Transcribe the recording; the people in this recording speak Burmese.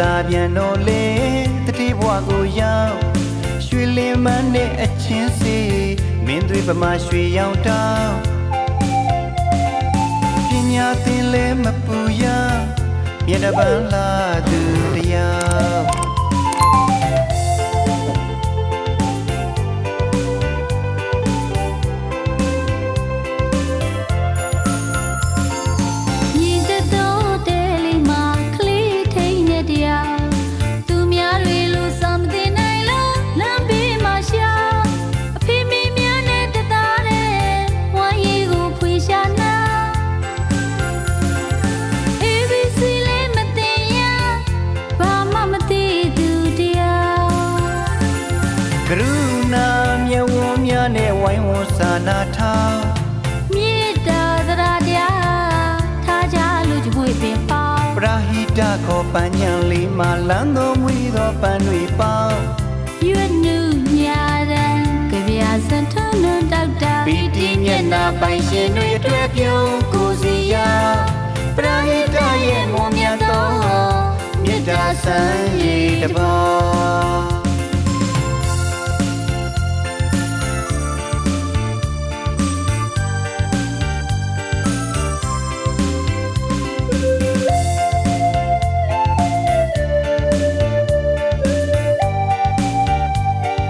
လာပြန်တော့လေတတိဘွားကိုရောက်ရွှေလင်းမန်းနဲ့အချင်းစီမင်းတွေပမာရွှေရောင်တောင်းပညာသင်လဲမပူရမျက်နှာပန်းလာသူ ရုဏာမြတ်ဝန်းများနဲ့ဝိုင်းဝန်းစာနာထားမြေတာသရတရားထားကြလို့ကြွေပင်ပေါင်းပရာဟိတခေါ်ပန်းညံလေးမှာလမ်းတော်မူသောပန်းတွေပေါင်းရွနုညာရန်ကြပြစံထုံးနှတောက်တာပီတိမျက်နာပိုင်ရှင်တွေအတွက်ပြုံးကိုစီယာပရာဟိတရဲ့မွန်မြတ်သောမေတ္တာဆံရည်တပ